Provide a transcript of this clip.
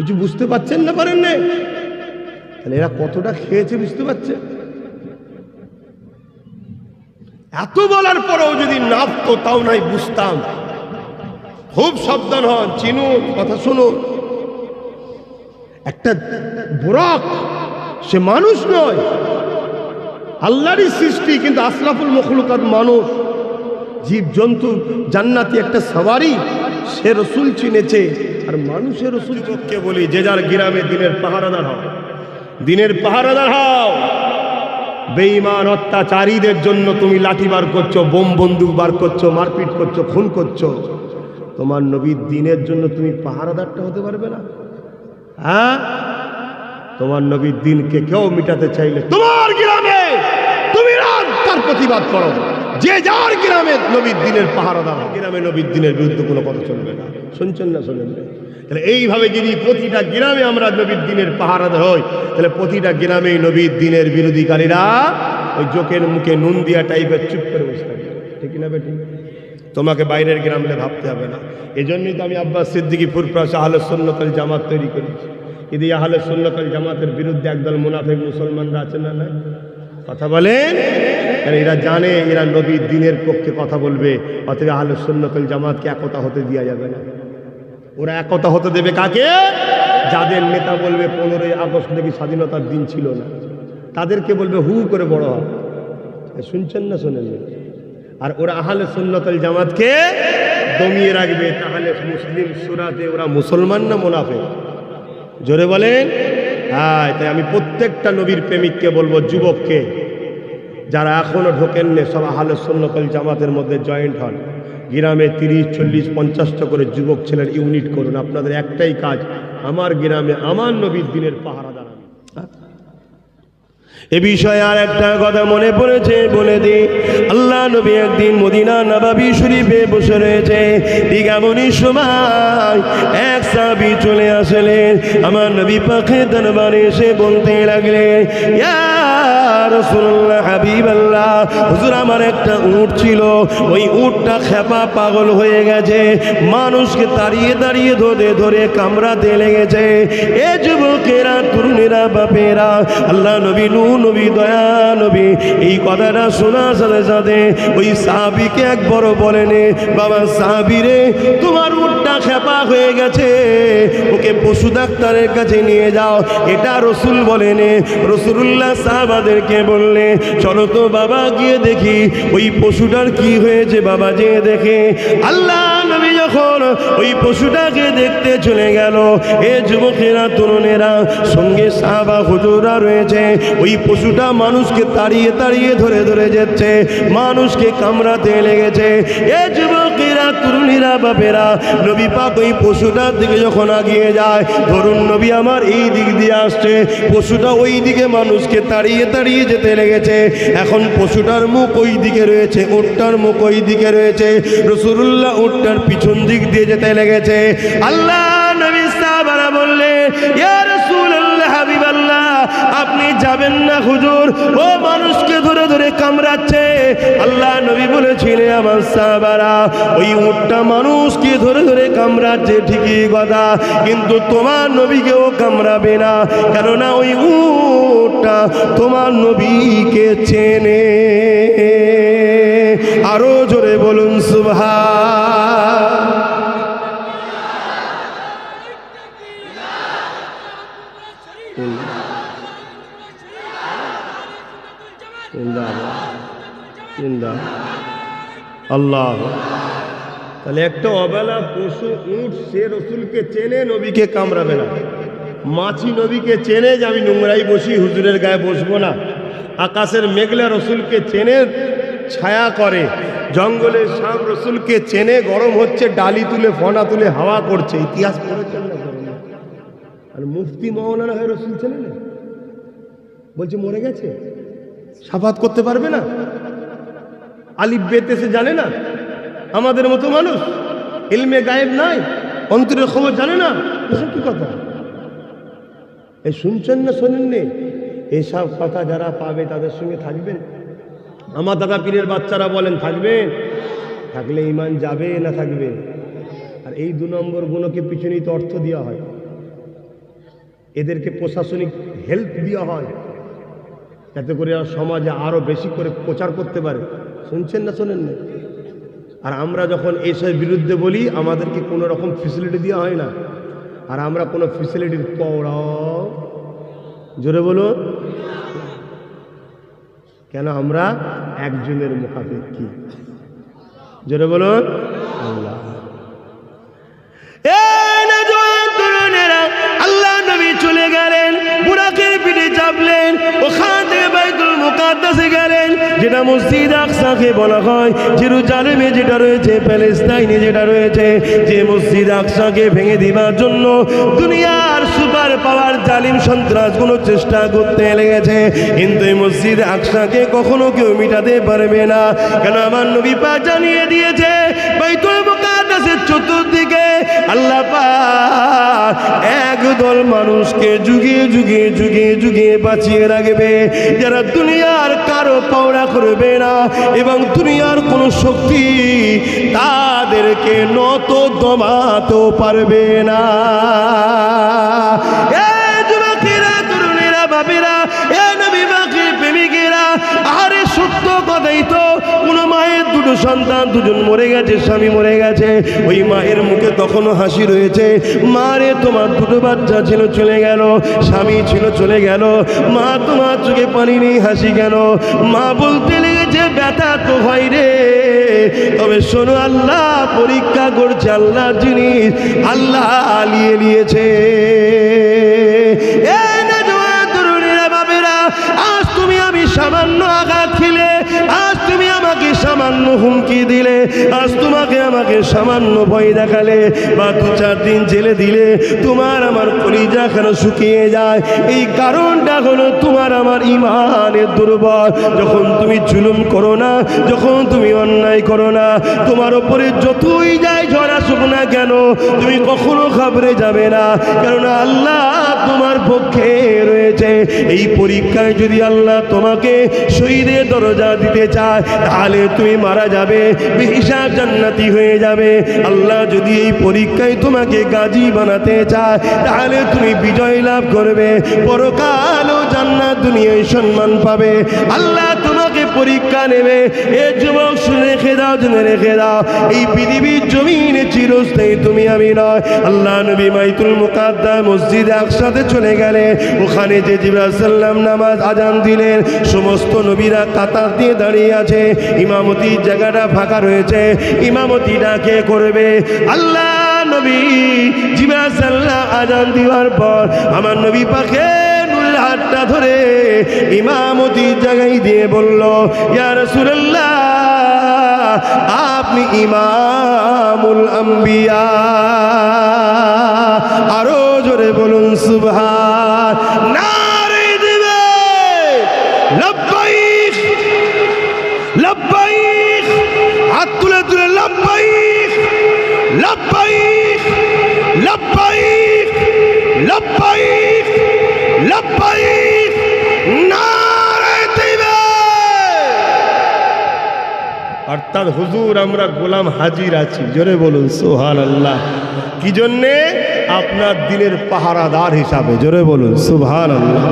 কিছু বুঝতে পারছেন না পারেন না তাহলে এরা কতটা খেয়েছে বুঝতে পারছে? এত বলার পরেও যদি নাপতো তাও নাই বুঝতাম। খুব সাবধান হন চিনুন কথা শুনুন একটা বোরাক, সে মানুষ নয়। আল্লাহরই সৃষ্টি, কিন্তু আসলাফুল মখলুকাত মানুষ। জীব জন্তু জান্নাতি একটা সাওয়ারি। সে রসুল চিনেছে, আর মানুষের রসুল কে বলি যে যার গ্রামে দিনের পাহারাদার হও, দিনের পাহারাদার হও। বেঈমান অত্যাচারীদের জন্য তুমি লাঠি বার করছ, বোম বন্দুক বার করছ, মারপিট করছ, খুন করছ। তোমার নবীর দিনের জন্য তুমি পাহারাদারটা হতে পারবে না। হ্যাঁ? তোমার নবীর দিনকে কেউ মিটাতে চাইলে তোমার গ্রামে তুমি রাত তার প্রতিবাদ করো। যে যার গ্রামে নবীর দিনের পাহারা দাও গ্রামে নবীর দিনের বিরুদ্ধে কোনো কথা চলবে না। শুনছেন না শোনেন না তাহলে এইভাবে যদি প্রতিটা গ্রামে আমরা নবীর দিনের পাহারা পাহারাদার হই, তাহলে প্রতিটা গ্রামেই নবীর দিনের বিরোধীকারীরা ওই জোকের মুখে নুন দিয়া টাইপের চুপ করে বসে থাকে। ঠিক না বেটি? তোমাকে বাইরের গ্রামে ভাবতে হবে না। এই জন্যই তো আমি আব্বাস সিদ্দিকি ফুরপ্রাস আহলে সন্ন্যতল জামাত তৈরি করেছি। এই আহলে সন্ন্যতল জামাতের বিরুদ্ধে একদল মুনাফেক মুসলমানরা আছেন না না কথা বলেন? কারণ এরা জানে, এরা নবীর দিনের পক্ষে কথা বলবে, অতএব আহলে সন্ন্যতল জামাতকে একতা হতে দেওয়া যাবে না। ওরা একতা হতে দেবে কাকে? যাদের নেতা বলবে পনেরোই আগস্ট নাকি স্বাধীনতার দিন ছিল না। তাদেরকে বলবে হু করে বড় হয় শুনছেন না শোনেন আর ওরা আহলে সুন্নতল জামাতকে দমিয়ে রাখবে, তাহলে মুসলিম সুরাতে ওরা মুসলমান না মোনাফে জোরে বলেন। হ্যাঁ তাই আমি প্রত্যেকটা নবীর প্রেমিককে বলব, যুবককে, যারা এখনও ঢোকেননি, সব আহলে সুন্নতল জামাতের মধ্যে জয়েন্ট হন। গ্রামে তিরিশ, চল্লিশ পঞ্চাশটা করে যুবক ছেলের ইউনিট করুন। আপনাদের একটাই কাজ, আমার গ্রামে আমার নবীর দিনের পাহারা দাঁড়ান এ বিষয়ে আর একটা কথা মনে পড়েছে, বলে দি। আল্লাহ নবী একদিন মদিনা নবাবি শরীফে বসে রয়েছে। দীঘামনির সময় এক সাবি চলে আসলেন। আমার নবী পাখে দরবারে এসে বলতে লাগলেন, ইয়া রাসূলুল্লাহ, হাবিবাল্লাহ। হুজুর, আমার একটা ছিল। ওই খেপা পাগল হয়ে গেছে। মানুষকে দাঁড়িয়ে দাঁড়িয়ে ধরে ধরে লেগেছে। এ যুবকেরা, তরুণেরা, বাপেরা, আল্লাহ নবী নূ নবী, দয়া নবী, এই কথাটা সাথে সাথে ওই সাহাবিকে একবার বলেনে বাবা সাহাবি রে, তোমার উঠটা খেপা হয়ে গেছে। ওকে পশু ডাক্তারের কাছে নিয়ে যাও। এটা রসুল বলেনে রসুল্লাহ সাহাবাদেরকে বললে, চলো তো বাবা গিয়ে দেখি, ওই পশুটার কি হয়েছে বাবা যে দেখে? আল্লাহ নবী যখন ওই পশুটাকে দেখতে চলে গেল, এ যুবকেরা, তরুণেরা, সঙ্গে সাহাবা হুজুরা রয়েছে, ওই পশুটা মানুষকে তাড়িয়ে তাড়িয়ে ধরে ধরে যাচ্ছে, মানুষকে কামড়াতে লেগেছে। এ যুবকেরা তরুণীরা বাপেরা নবী পাক ওই পশুটার দিকে যখন আগিয়ে যায়, ধরুন নবী আমার এই দিক দিয়ে আসছে, পশুটা ওই দিকে মানুষকে তাড়িয়ে তাড়িয়ে যেতে লেগেছে, এখন পশুটার মুখ ওই দিকে রয়েছে উটটার মুখ ওই দিকে রয়েছে রসুল্লাহ উটটার পিছন দিক দিয়ে যেতে লেগেছে। আল্লাহ নবী সাহাবারা বললে, ইয়া হাবিবাল্লাহ আপনি যাবেন না হুজুর। ও মানুষকে ধরে ধরে কামড়াচ্ছে। আল্লাহ নবী বলেছিলেন, আমার সাহাবারা, ওই উঠটা মানুষকে ধরে ধরে কামড়াচ্ছে, ঠিকই কথা। কিন্তু তোমার নবীকেও কামড়াবে না। কেননা ওই উটটা তোমার নবীকে চেনে। আল্লাহ। তাহলে একটা অবেলা পশু উঠ, সে রসুলকে চেনে, নবীকে কামড়াবে না। মাছি নবীকে চেনে যে আমি নোংরাই বসি, হুজুরের গায়ে বসবো না। আকাশের মেঘলা রসুলকে চেনে, ছায়া করে। জঙ্গলের শাম রসুলকে চেনে, গরম হচ্ছে, ডালি তুলে, ফনা তুলে, হাওয়া করছে। ইতিহাস আর মুফতি মৌলানা হয়ে রসুল চেনে না? বলছে, মরে গেছে। সাফাত করতে পারবে না? আলিফ বেতে সে জানে না? আমাদের মতো মানুষ? ইলমে গায়েব নাই? অন্তরের খবর জানে না? এসব কি কথা? এই শুনছেন না শোনেন শোনেননি? এইসব কথা যারা পাবে তাদের সঙ্গে থাকবেন। আমার দাদা পীরের বাচ্চারা বলেন থাকবেন থাকলে ইমান যাবে না থাকবে? আর এই দু নম্বর গুণকে পিছনেই তো অর্থ দেওয়া হয়। এদেরকে প্রশাসনিক হেল্প দেওয়া হয়। যাতে করে সমাজে আরও বেশি করে প্রচার করতে পারে। শুনছেন না শোনেন না? আর আমরা যখন এসবের বিরুদ্ধে বলি, আমাদেরকে কোনো রকম ফেসিলিটি দেওয়া হয় না। আর আমরা কোনো ফেসিলিটির পড়াও। জোরে বলো কেন আমরা একজনের মুখাপেক্ষি? জোরে বলুন। যেটা মসজিদ আকসাকে বলা হয়, জেরুজালেমে যেটা রয়েছে, প্যালেস্তাইনে যেটা রয়েছে, যে মসজিদ আকসাকে ভেঙে দিবার জন্য দুনিয়ার সুপার পাওয়ার জালিম সন্ত্রাস সন্ত্রাসগুলো চেষ্টা করতে লেগেছে। কিন্তু এই মসজিদ আকসাকে কখনো কেউ মিটাতে পারবে না। কেন আমার নবী পা জানিয়ে দিয়েছে, বাইতুল মুকাদ্দাসের চতুর্দিকে আল্লাহ একদল মানুষকে যুগিয়ে যুগিয়ে যুগিয়ে যুগিয়ে বাঁচিয়ে রাখবে। যারা দুনিয়ার কারও পাওড়া করবে না এবং দুনিয়ার কোনো শক্তি তাদেরকে নত দমাতেও পারবে না। সন্তান, দুজন মরে গেছে, স্বামী মরে গেছে। ওই মায়ের মুখে তখনও হাসি রয়েছে। মারে তোমার দুটো বাচ্চা ছিল, চলে গেল। স্বামী ছিল, চলে গেল। মা, তোমার চোখে পানি নেই, হাসি কেন? মা বলতে লেগেছে, ব্যথা তো হয় রে। তবে শোনো, আল্লাহ পরীক্ষা করছে আল্লাহ জিনিস, আল্লাহ আলিয়ে নিয়েছে। সামান্য সামান্য হুমকি দিলে, আজ তোমাকে আমাকে সামান্য ভয় দেখালে, বা দু চার দিন জেলে দিলে তোমার আমার কলিজা কেন শুকিয়ে যায়? এই কারণটা হলো তোমার আমার ইমানের দুর্বল। যখন তুমি জুলুম করো না, যখন তুমি অন্যায় করো না, তোমার ওপরে যতই যায় ঝড় আসুক না কেন, তুমি কখনো ঘাবড়ে যাবে না। কেননা আল্লাহ তোমার পক্ষে রয়েছে। এই পরীক্ষায় যদি আল্লাহ তোমাকে শহীদের দরজা দিতে চায়, তাহলে তুমি মারা যাবে হিসাব জান্নাতি হয়ে যাবে। আল্লাহ যদি এই পরীক্ষায় তোমাকে গাজী বানাতে চায়, তাহলে তুমি বিজয় লাভ করবে, পরকালও জান্নাত দুনিয়ায় সম্মান পাবে। আল্লাহ পরীক্ষা নেবে। এ যুবক রেখে দাও, জেনে রেখে দাও। এই পৃথিবীর জমিনে চিরস্থায়ী তুমি, আমি নয়। আল্লাহ নবী মাইতুল মুকাদ্দা মসজিদে একসাথে চলে গেলে ওখানে যে জিবরাল সাল্লাম নামাজ আজান দিলেন। সমস্ত নবীরা কাতার দিয়ে দাঁড়িয়ে আছে। ইমামতির জায়গাটা ফাঁকা রয়েছে। ইমামতিটা কে করবে, আল্লাহ নবী জিবরাল সাল্লাম আজান দেওয়ার পর আমার নবী পাখে হাতটা ধরে ইমামতির জাগাই দিয়ে বলল ইয়ার রাসূলুল্লাহ, আপনি ইমামুল আম্বিয়া। আরও জোরে বলুন, সুবহান, নারে দিবে, লব্বাইক লব্বাইক, হাত তুলে তুলে, লব্বাইক লব্বাইক লব্বাইক লব্বাইক লব্বাইক নারে তার হুজুর আমরা গোলাম হাজির আছি। জোরে বলুন সোহান আল্লাহ কি জন্যে? আপনার দিনের পাহারাদার হিসাবে। জোরে বলুন সুহান আল্লাহ